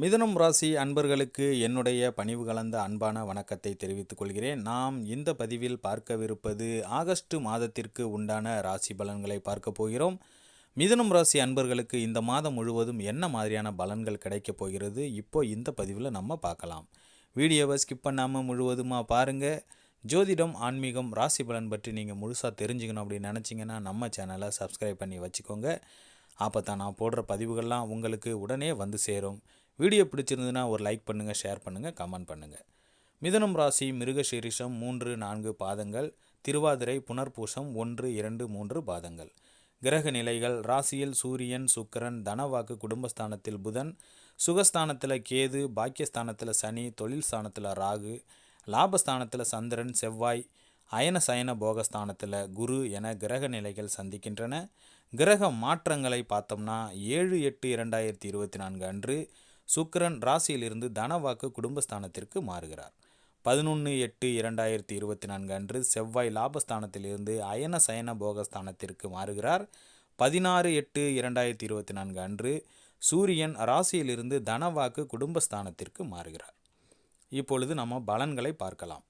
மிதுனம் ராசி அன்பர்களுக்கு என்னுடைய பணிவு கலந்த அன்பான வணக்கத்தை தெரிவித்துக் கொள்கிறேன். நாம் இந்த பதிவில் பார்க்கவிருப்பது ஆகஸ்ட் மாதத்திற்கு உண்டான ராசி பலன்களை பார்க்க போகிறோம். மிதனம் ராசி அன்பர்களுக்கு இந்த மாதம் முழுவதும் என்ன மாதிரியான பலன்கள் கிடைக்கப் போகிறது? இப்போ இந்த பதிவில் நம்ம பார்க்கலாம். வீடியோவை ஸ்கிப் பண்ணாமல் முழுவதுமாக பாருங்கள் ஜோதிடம் ஆன்மீகம் ராசி பலன் பற்றி நீங்கள் முழுசாக தெரிஞ்சுக்கணும் அப்படின்னு நினச்சிங்கன்னா நம்ம சேனலை சப்ஸ்கிரைப் பண்ணி வச்சுக்கோங்க. அப்போ தான் நான் போடுற பதிவுகள்லாம் உங்களுக்கு உடனே வந்து சேரும். வீடியோ பிடிச்சிருந்ததுன்னா ஒரு லைக் பண்ணுங்கள் ஷேர் பண்ணுங்கள் கமெண்ட் பண்ணுங்கள் மிதனம் ராசி மிருகசீரிஷம் மூன்று நான்கு பாதங்கள். திருவாதிரை புனர்பூசம் ஒன்று இரண்டு மூன்று பாதங்கள். கிரக நிலைகள் ராசியில் சூரியன் சுக்கிரன் தனவாக்கு குடும்பஸ்தானத்தில் புதன். சுகஸ்தானத்தில் கேது பாக்கியஸ்தானத்தில் சனி தொழில் ஸ்தானத்தில் ராகு. லாபஸ்தானத்தில் சந்திரன் செவ்வாய். அயன சயன போகஸ்தானத்தில் குரு என கிரக நிலைகள் சந்திக்கின்றன. கிரக மாற்றங்களை பார்த்தோம்னா ஏழு எட்டு இரண்டாயிரத்தி இருபத்தி நான்கு அன்று சுக்கரன் ராசியிலிருந்து தனவாக்கு குடும்பஸ்தானத்திற்கு மாறுகிறார். பதினொன்று எட்டு இரண்டாயிரத்தி இருபத்தி நான்கு அன்று செவ்வாய் லாபஸ்தானத்திலிருந்து அயன சயன போகஸ்தானத்திற்கு மாறுகிறார். பதினாறு எட்டு இரண்டாயிரத்தி இருபத்தி நான்கு அன்று சூரியன் ராசியிலிருந்து தனவாக்கு குடும்பஸ்தானத்திற்கு மாறுகிறார். இப்பொழுது நம்ம பலன்களை பார்க்கலாம்.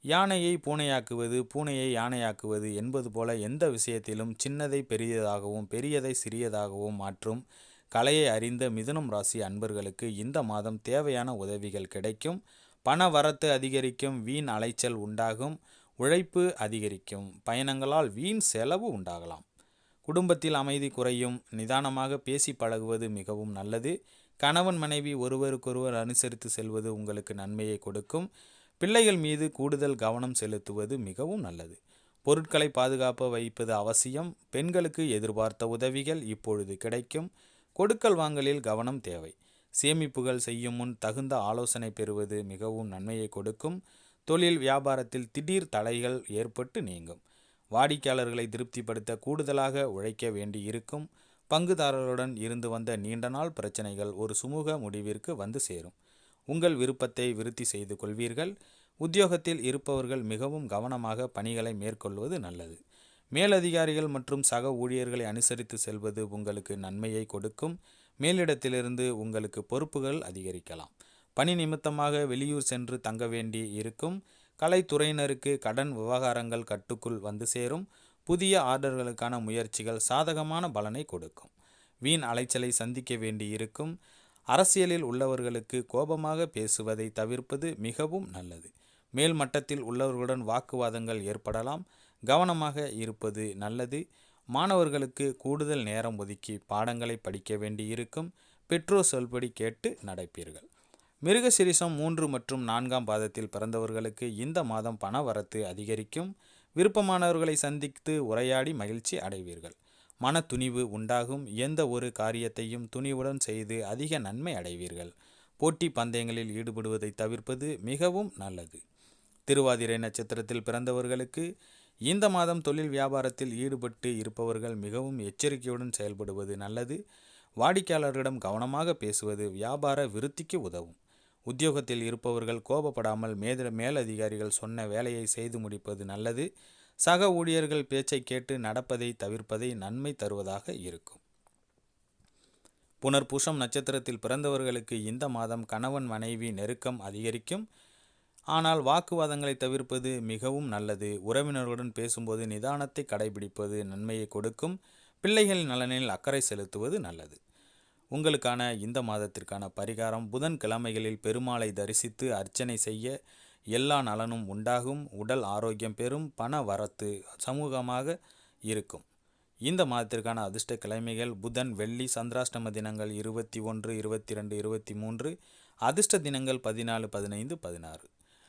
யானையை பூனையாக்குவது பூனையை யானையாக்குவது என்பது போல எந்த விஷயத்திலும் சின்னதை பெரியதாகவும் பெரியதை சிறியதாகவும் மாற்றும் கலையை அறிந்த மிதுனம் ராசி அன்பர்களுக்கு இந்த மாதம் தேவையான உதவிகள் கிடைக்கும். பண வரத்து அதிகரிக்கும் வீண் அலைச்சல் உண்டாகும் உழைப்பு அதிகரிக்கும் பயணங்களால் வீண் செலவு உண்டாகலாம். குடும்பத்தில் அமைதி குறையும் நிதானமாக பேசி பழகுவது மிகவும் நல்லது. கணவன் மனைவி ஒருவருக்கொருவர் அனுசரித்து செல்வது உங்களுக்கு நன்மையை கொடுக்கும். பிள்ளைகள் மீது கூடுதல் கவனம் செலுத்துவது மிகவும் நல்லது. பொருட்களை பாதுகாப்பு வைப்பது அவசியம். பெண்களுக்கு எதிர்பார்த்த உதவிகள் இப்பொழுது கிடைக்கும். கொடுக்கல் வாங்கலில் கவனம் தேவை. சேமிப்புகள் செய்யும் முன் தகுந்த ஆலோசனை பெறுவது மிகவும் நன்மையை கொடுக்கும். தொழில் வியாபாரத்தில் திடீர் தடைகள் ஏற்பட்டு நீங்கும். வாடிக்கையாளர்களை திருப்திப்படுத்த கூடுதலாக உழைக்க வேண்டி இருக்கும் பங்குதாரர்களுடன் இருந்து வந்த நீண்ட நாள் பிரச்சனைகள் ஒரு சுமூக முடிவிற்கு வந்து சேரும். உங்கள் விருப்பத்தை விருத்தி செய்து கொள்வீர்கள். உத்தியோகத்தில் இருப்பவர்கள் மிகவும் கவனமாக பணிகளை மேற்கொள்வது நல்லது. மேலதிகாரிகள் மற்றும் சக ஊழியர்களை அனுசரித்து செல்வது உங்களுக்கு நன்மையை கொடுக்கும். மேலிடத்திலிருந்து உங்களுக்கு பொறுப்புகள் அதிகரிக்கலாம். பணி நிமித்தமாக வெளியூர் சென்று தங்க வேண்டி இருக்கும். கலைத்துறையினருக்கு கடன் விவகாரங்கள் கட்டுக்குள் வந்து சேரும். புதிய ஆர்டர்களுக்கான முயற்சிகள் சாதகமான பலனை கொடுக்கும். வீண் அலைச்சலை சந்திக்க வேண்டி இருக்கும். அரசியலில் உள்ளவர்களுக்கு கோபமாக பேசுவதை தவிர்ப்பது மிகவும் நல்லது. மேல் மட்டத்தில் உள்ளவர்களுடன் வாக்குவாதங்கள் ஏற்படலாம். கவனமாக இருப்பது நல்லது. மாணவர்களுக்கு கூடுதல் நேரம் ஒதுக்கி பாடங்களை படிக்க வேண்டி இருக்கும் பெற்றோர் சொல்படி கேட்டு நடப்பீர்கள். மிருகசிரிசம் மூன்று மற்றும் நான்காம் பாதத்தில் பிறந்தவர்களுக்கு இந்த மாதம் பண வரத்து அதிகரிக்கும். விருப்பமானவர்களை சந்தித்து உரையாடி மகிழ்ச்சி அடைவீர்கள். மன துணிவு உண்டாகும். எந்த ஒரு காரியத்தையும் துணிவுடன் செய்து அதிக நன்மை அடைவீர்கள். போட்டி பந்தயங்களில் ஈடுபடுவதை தவிர்ப்பது மிகவும் நல்லது. திருவாதிரை நட்சத்திரத்தில் பிறந்தவர்களுக்கு இந்த மாதம் தொழில் வியாபாரத்தில் ஈடுபட்டு இருப்பவர்கள் மிகவும் எச்சரிக்கையுடன் செயல்படுவது நல்லது. வாடிக்கையாளர்களிடம் கவனமாக பேசுவது வியாபார விருத்திக்கு உதவும். உத்தியோகத்தில் இருப்பவர்கள் கோபப்படாமல் மேத மேலதிகாரிகள் சொன்ன வேலையை செய்து முடிப்பது நல்லது. சக ஊழியர்கள் பேச்சை கேட்டு நடப்பதை தவிர்ப்பதை நன்மை தருவதாக இருக்கும். புனர்பூஷம் நட்சத்திரத்தில் பிறந்தவர்களுக்கு இந்த மாதம் கணவன் மனைவி நெருக்கம் அதிகரிக்கும். ஆனால் வாக்குவாதங்களை தவிர்ப்பது மிகவும் நல்லது. உறவினர்களுடன் பேசும்போது நிதானத்தை கடைபிடிப்பது நன்மையை கொடுக்கும். பிள்ளைகள் நலனில் அக்கறை செலுத்துவது நல்லது. உங்களுக்கான இந்த மாதத்திற்கான பரிகாரம் புதன் கிழமைகளில் பெருமாளை தரிசித்து அர்ச்சனை செய்ய எல்லா நலனும் உண்டாகும். உடல் ஆரோக்கியம் பெறும். பண வரத்து சமூகமாக இருக்கும். இந்த மாதத்திற்கான அதிர்ஷ்ட கிழமைகள் புதன் வெள்ளி சந்திராஷ்டம தினங்கள் இருபத்தி ஒன்று இருபத்தி ரெண்டு இருபத்தி மூன்று. அதிர்ஷ்ட தினங்கள் பதினாலு பதினைந்து பதினாறு.